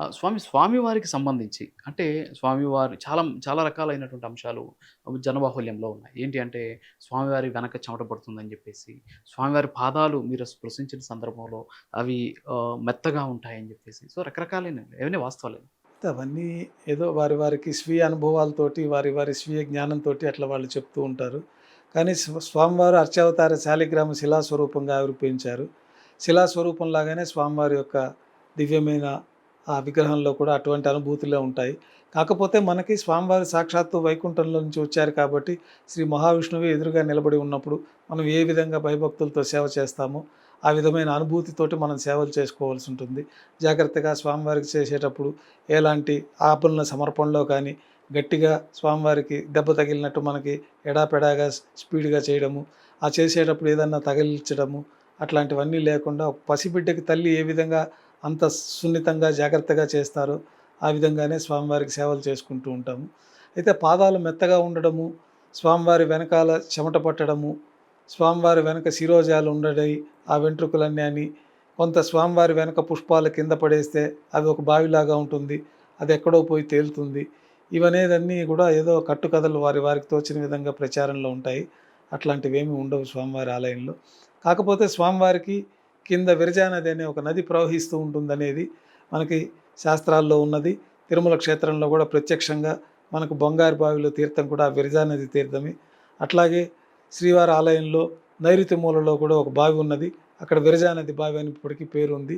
స్వామి స్వామివారికి సంబంధించి అంటే స్వామివారి చాలా చాలా రకాలైనటువంటి అంశాలు జనబాహుల్యంలో ఉన్నాయి. ఏంటి అంటే స్వామివారి వెనక చెమట పడుతుందని చెప్పేసి స్వామివారి పాదాలు మీరు స్పృశించిన సందర్భంలో అవి మెత్తగా ఉంటాయని చెప్పేసి సో రకరకాలైన ఏమైనా వాస్తవాలు అవన్నీ ఏదో వారి వారికి స్వీయ అనుభవాలతోటి వారి వారి స్వీయ జ్ఞానంతో అట్లా వాళ్ళు చెప్తూ ఉంటారు. కానీ స్వామివారు అర్చావతార శాలిగ్రామ శిలాస్వరూపంగా ఆవిర్భవించారు. శిలాస్వరూపంలాగానే స్వామివారి యొక్క దివ్యమైన ఆ విగ్రహంలో కూడా అటువంటి అనుభూతులే ఉంటాయి. కాకపోతే మనకి స్వామివారి సాక్షాత్తు వైకుంఠంలో నుంచి వచ్చారు కాబట్టి శ్రీ మహావిష్ణువు ఎదురుగా నిలబడి ఉన్నప్పుడు మనం ఏ విధంగా భయభక్తులతో సేవ చేస్తామో ఆ విధమైన అనుభూతితోటి మనం సేవలు చేసుకోవాల్సి ఉంటుంది. జాగ్రత్తగా స్వామివారికి చేసేటప్పుడు ఎలాంటి ఆపలన సమర్పణలో కానీ గట్టిగా స్వామివారికి దెబ్బ తగిలినట్టు మనకి ఎడాపెడాగా స్పీడ్గా చేయడము ఆ చేసేటప్పుడు ఏదన్నా తగిలించడము అట్లాంటివన్నీ లేకుండా పసిబిడ్డకి తల్లి ఏ విధంగా అంత సున్నితంగా జాగ్రత్తగా చేస్తారో. ఆ విధంగానే స్వామివారికి సేవలు చేసుకుంటూ ఉంటాము. అయితే పాదాలు మెత్తగా ఉండడము స్వామివారి వెనకాల చెమట పట్టడము స్వామివారి వెనక శిరోజాలు ఉండడై ఆ వెంట్రుకలన్నీ అని కొంత స్వామివారి వెనక పుష్పాలు కింద పడేస్తే అది ఒక బావిలాగా ఉంటుంది. అది ఎక్కడో పోయి తేలుతుంది. ఇవనేదన్నీ కూడా ఏదో కట్టుకథలు వారి వారికి తోచిన విధంగా ప్రచారంలో ఉంటాయి. అట్లాంటివి ఏమి ఉండవు స్వామివారి ఆలయంలో. కాకపోతే స్వామివారికి కింద విరజా నది అనే ఒక నది ప్రవహిస్తూ ఉంటుందనేది మనకి శాస్త్రాల్లో ఉన్నది. తిరుమల క్షేత్రంలో కూడా ప్రత్యక్షంగా మనకు బంగారు బావిలో తీర్థం కూడా ఆ విరజా నది తీర్థమే. అట్లాగే శ్రీవారి ఆలయంలో నైరుతి మూలలో కూడా ఒక బావి ఉన్నది. అక్కడ విరజానది బావి అని ఇప్పటికీ పేరు ఉంది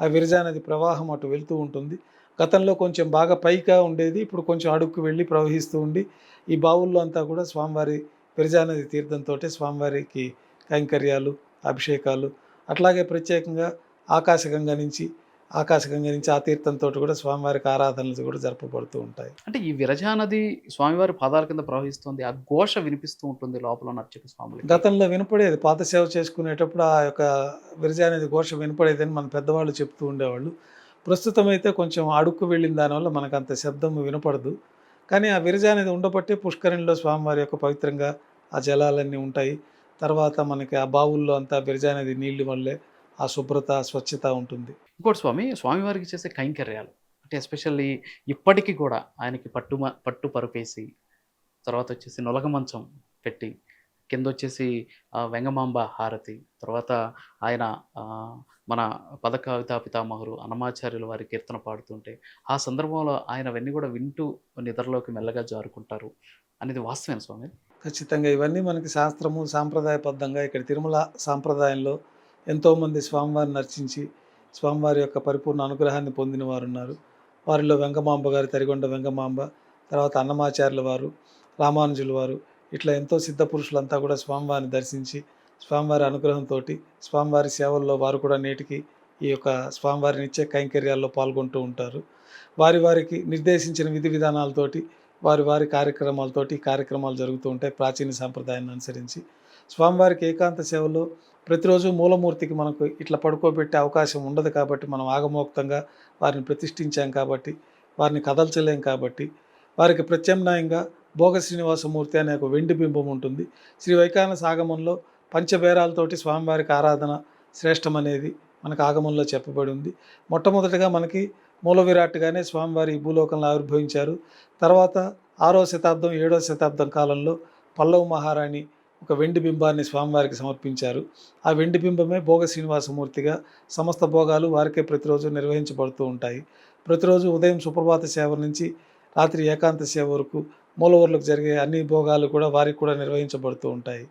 ఆ విరజానది ప్రవాహం అటు వెళ్తూ ఉంటుంది. గతంలో కొంచెం బాగా పైగా ఉండేది. ఇప్పుడు కొంచెం అడుక్కు వెళ్ళి ప్రవహిస్తూ ఉండి ఈ బావుల్లో అంతా కూడా స్వామివారి విరజానది తీర్థంతో స్వామివారికి కైంకర్యాలు అభిషేకాలు అట్లాగే ప్రత్యేకంగా ఆకాశగంగా నుంచి ఆకాశగంగా నుంచి ఆ తీర్థంతో కూడా స్వామివారికి ఆరాధనలు కూడా జరపబడుతూ ఉంటాయి. అంటే ఈ విరజా నది స్వామివారి పాదాల కింద ప్రవహిస్తుంది. ఆ ఘోష వినిపిస్తూ ఉంటుంది లోపల ఉన్న అర్చక స్వాములకి. గతంలో వినపడేది పాత సేవ చేసుకునేటప్పుడు ఆ యొక్క విరజా అనేది ఘోష వినపడేదని మన పెద్దవాళ్ళు చెప్తూ ఉండేవాళ్ళు. ప్రస్తుతం అయితే కొంచెం అడుక్కు వెళ్ళిన దానివల్ల మనకు అంత శబ్దం వినపడదు. కానీ ఆ విరజ అనేది ఉండబట్టే పుష్కరిణిలో స్వామివారి యొక్క పవిత్రంగా ఆ జలాలన్నీ ఉంటాయి. తర్వాత మనకి ఆ బావుల్లో అంతా విరజ అనేది నీళ్ళు వల్లే ఆ శుభ్రత స్వచ్ఛత ఉంటుంది. ఇంకోటి స్వామి స్వామివారికి చేసే కైంకర్యాలు అంటే ఎస్పెషల్లీ ఇప్పటికీ కూడా ఆయనకి పట్టు మ- పట్టు పరుపేసి తర్వాత వచ్చేసి నొలగ మంచం పెట్టి కింద వచ్చేసి వెంగమాంబ హారతి తర్వాత ఆయన మన పదకవితా పితామహురు అన్నమాచార్యుల వారి కీర్తన పాడుతుంటే ఆ సందర్భంలో ఆయన అవన్నీ కూడా వింటూ నిద్రలోకి మెల్లగా జారుకుంటారు. అనేది వాస్తవేనా స్వామి? ఖచ్చితంగా ఇవన్నీ మనకి శాస్త్రము సాంప్రదాయబద్ధంగా ఇక్కడ తిరుమల సాంప్రదాయంలో ఎంతోమంది స్వామివారిని అర్చించి స్వామివారి యొక్క పరిపూర్ణ అనుగ్రహాన్ని పొందిన వారు ఉన్నారు వారిలో వెంగమాంబ గారి తరిగొండ వెంగమాంబ తర్వాత అన్నమాచార్యుల వారు రామానుజుల వారు ఇట్లా ఎంతో సిద్ధ పురుషులంతా కూడా స్వామివారిని దర్శించి స్వామివారి అనుగ్రహంతో స్వామివారి సేవల్లో వారు కూడా నేటికి ఈ యొక్క స్వామివారిని ఇచ్చే కైంకర్యాల్లో పాల్గొంటూ ఉంటారు. వారి వారికి నిర్దేశించిన విధి విధానాలతోటి వారి వారి కార్యక్రమాలతోటి కార్యక్రమాలు జరుగుతూ ఉంటాయి ప్రాచీన సాంప్రదాయాన్ని అనుసరించి. స్వామివారికి ఏకాంత సేవలో ప్రతిరోజు మూలమూర్తికి మనకు ఇట్లా పడుకోబెట్టే అవకాశం ఉండదు కాబట్టి మనం ఆగమోక్తంగా వారిని ప్రతిష్ఠించాం కాబట్టి వారిని కదల్చలేం కాబట్టి వారికి ప్రత్యామ్నాయంగా భోగ శ్రీనివాసమూర్తి అనే ఒక వెండి బింబం ఉంటుంది. శ్రీ వైకాన సాగమంలో పంచబేరాలతోటి స్వామివారికి ఆరాధన శ్రేష్టమనేది మనకు ఆగమంలో చెప్పబడి ఉంది. మొట్టమొదటిగా మనకి మూల విరాట్గానే స్వామివారి భూలోకంలో ఆవిర్భవించారు. తర్వాత ఆరో శతాబ్దం ఏడో శతాబ్దం కాలంలో పల్లవ మహారాణి ఒక వెండి బింబాన్ని స్వామివారికి సమర్పించారు. ఆ వెండి బింబమే భోగ శ్రీనివాసమూర్తిగా సమస్త భోగాలు వారికే ప్రతిరోజు నిర్వహించబడుతూ ఉంటాయి. ప్రతిరోజు ఉదయం సుప్రభాత సేవ నుంచి రాత్రి ఏకాంత సేవ వరకు మూలవర్లకు జరిగే అన్ని భోగాలు కూడా వారికి కూడా నిర్వహించబడుతూ ఉంటాయి.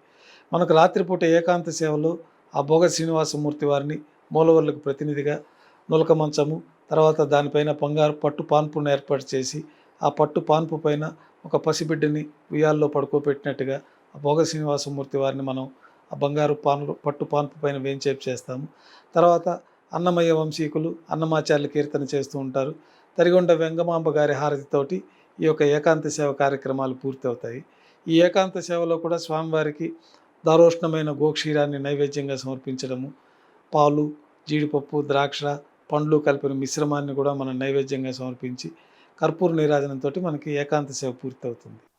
మనకు రాత్రిపూట ఏకాంత సేవలో ఆ భోగ శ్రీనివాసమూర్తి వారిని మూలవర్లకు ప్రతినిధిగా నులక మంచము తర్వాత దానిపైన బంగారు పట్టు పాన్పును ఏర్పాటు చేసి ఆ పట్టు పాన్పు పైన ఒక పసిబిడ్డని ఉయ్యాల్లో పడుకోబెట్టినట్టుగా ఆ భోగ శ్రీనివాసమూర్తి వారిని మనం ఆ బంగారు పాను పట్టు పాన్పు పైన వేంచేపు చేస్తాము. తర్వాత అన్నమయ్య వంశీకులు అన్నమాచార్యులు కీర్తన చేస్తూ ఉంటారు. తరిగొండ వెంగమాంబ గారి హారతితోటి ఈ యొక్క ఏకాంత సేవ కార్యక్రమాలు పూర్తవుతాయి. ఈ ఏకాంత సేవలో కూడా స్వామివారికి దారోష్ణమైన గోక్షీరాన్ని నైవేద్యంగా సమర్పించడము. పాలు జీడిపప్పు ద్రాక్ష పండ్లు కలిపిన మిశ్రమాన్ని కూడా మనం నైవేద్యంగా సమర్పించి కర్పూర నీరాజనంతో మనకి ఏకాంత సేవ పూర్తవుతుంది.